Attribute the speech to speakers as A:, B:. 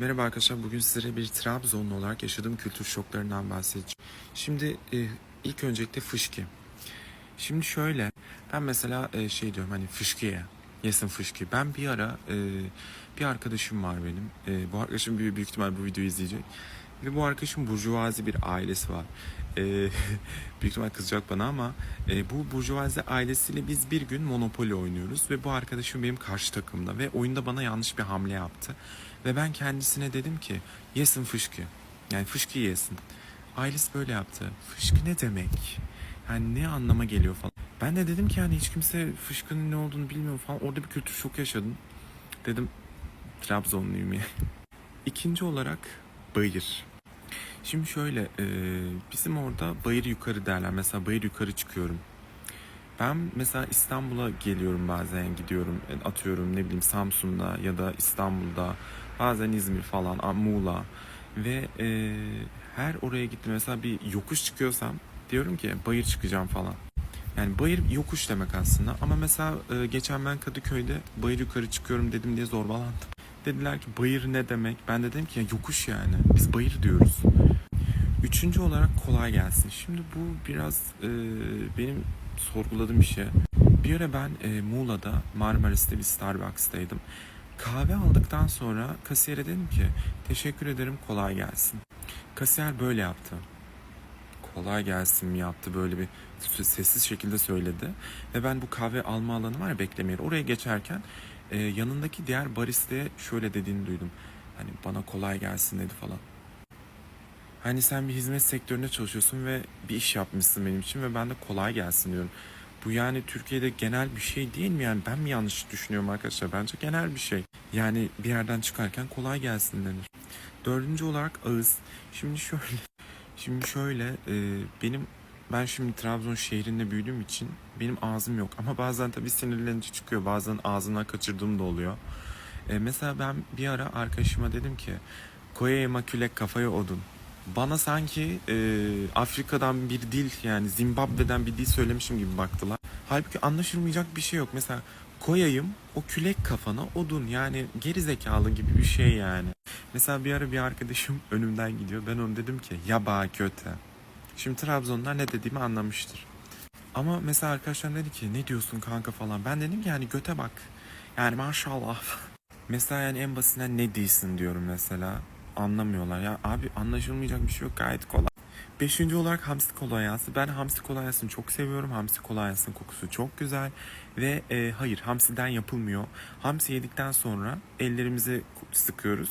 A: Merhaba arkadaşlar. Bugün sizlere bir Trabzonlu olarak yaşadığım kültür şoklarından bahsedeceğim. Şimdi e, ilk öncelikle fışki. Şimdi şöyle ben mesela e, şey diyorum hani fışkiye yesin fışki. Ben bir ara e, bir arkadaşım var benim. Bu arkadaşım büyük, büyük ihtimal bu videoyu izleyecek. Ve bu arkadaşım burjuvazi bir ailesi var. E, büyük ihtimal kızacak bana ama e, bu burjuvazi ailesiyle biz bir gün Monopoly oynuyoruz. Ve bu arkadaşım benim karşı takımda. Ve oyunda bana yanlış bir hamle yaptı. Ve ben kendisine dedim ki yesin fışkı. Yani fışkı yesin. Ailesi böyle yaptı. Fışkı ne demek? Yani ne anlama geliyor falan. Ben de dedim ki yani hiç kimse fışkının ne olduğunu bilmiyor falan. Orada bir kültür şok yaşadım. Dedim Trabzonluyum ya. İkinci olarak bayır. Şimdi şöyle e, bizim orada bayır yukarı derler. Mesela bayır yukarı çıkıyorum. Ben mesela İstanbul'a geliyorum bazen gidiyorum E, atıyorum ne bileyim Samsun'da ya da İstanbul'da bazen İzmir falan Muğla ve e, her oraya gittim mesela bir yokuş çıkıyorsam diyorum ki bayır çıkacağım falan. Yani bayır yokuş demek aslında ama mesela e, geçen ben Kadıköy'de bayır yukarı çıkıyorum dedim diye zorbalandım. Dediler ki bayır ne demek? Ben de dedim ki ya yokuş yani. Biz bayır diyoruz. Üçüncü olarak kolay gelsin. Şimdi bu biraz e, benim sorguladığım bir şey. Bir ara ben e, Muğla'da Marmaris'te bir Starbucks'taydım. Kahve aldıktan sonra kasiyere dedim ki teşekkür ederim kolay gelsin. Kasiyer böyle yaptı. Kolay gelsin mi yaptı böyle bir sessiz şekilde söyledi. Ve ben bu kahve alma alanı var ya bekleme yeri. Oraya geçerken e, yanındaki diğer baristaya şöyle dediğini duydum. Hani bana kolay gelsin dedi falan. Hani sen bir hizmet sektöründe çalışıyorsun ve bir iş yapmışsın benim için ve ben de kolay gelsin diyorum. Bu yani Türkiye'de genel bir şey değil mi yani ben mi yanlış düşünüyorum arkadaşlar bence genel bir şey. Yani bir yerden çıkarken kolay gelsin denir. Dördüncü olarak ağız. Şimdi şöyle şimdi şöyle e, benim ben şimdi Trabzon şehrinde büyüdüğüm için benim ağzım yok ama bazen tabii sinirlenince çıkıyor bazen ağzından kaçırdığım da oluyor. E, mesela ben bir ara arkadaşıma dedim ki koyayım külek kafaya odun. Bana sanki e, Afrika'dan bir dil yani Zimbabwe'den bir dil söylemişim gibi baktılar. Halbuki anlaşılmayacak bir şey yok. Mesela koyayım o külek kafana odun yani geri zekalı gibi bir şey yani. Mesela bir ara bir arkadaşım önümden gidiyor. Ben ona dedim ki yaba köte. Şimdi Trabzonlar ne dediğimi anlamıştır. Ama mesela arkadaşlar dedi ki ne diyorsun kanka falan. Ben dedim ki yani göte bak. Yani maşallah. Mesela yani en basitinden ne değilsin diyorum mesela. Anlamıyorlar. Ya abi anlaşılmayacak bir şey yok gayet kolay. Beşinci olarak hamsi kolonyası. Ben hamsi kolonyasını çok seviyorum. Hamsi kolonyasının kokusu çok güzel. Ve e, hayır hamsiden yapılmıyor. Hamsi yedikten sonra ellerimizi sıkıyoruz.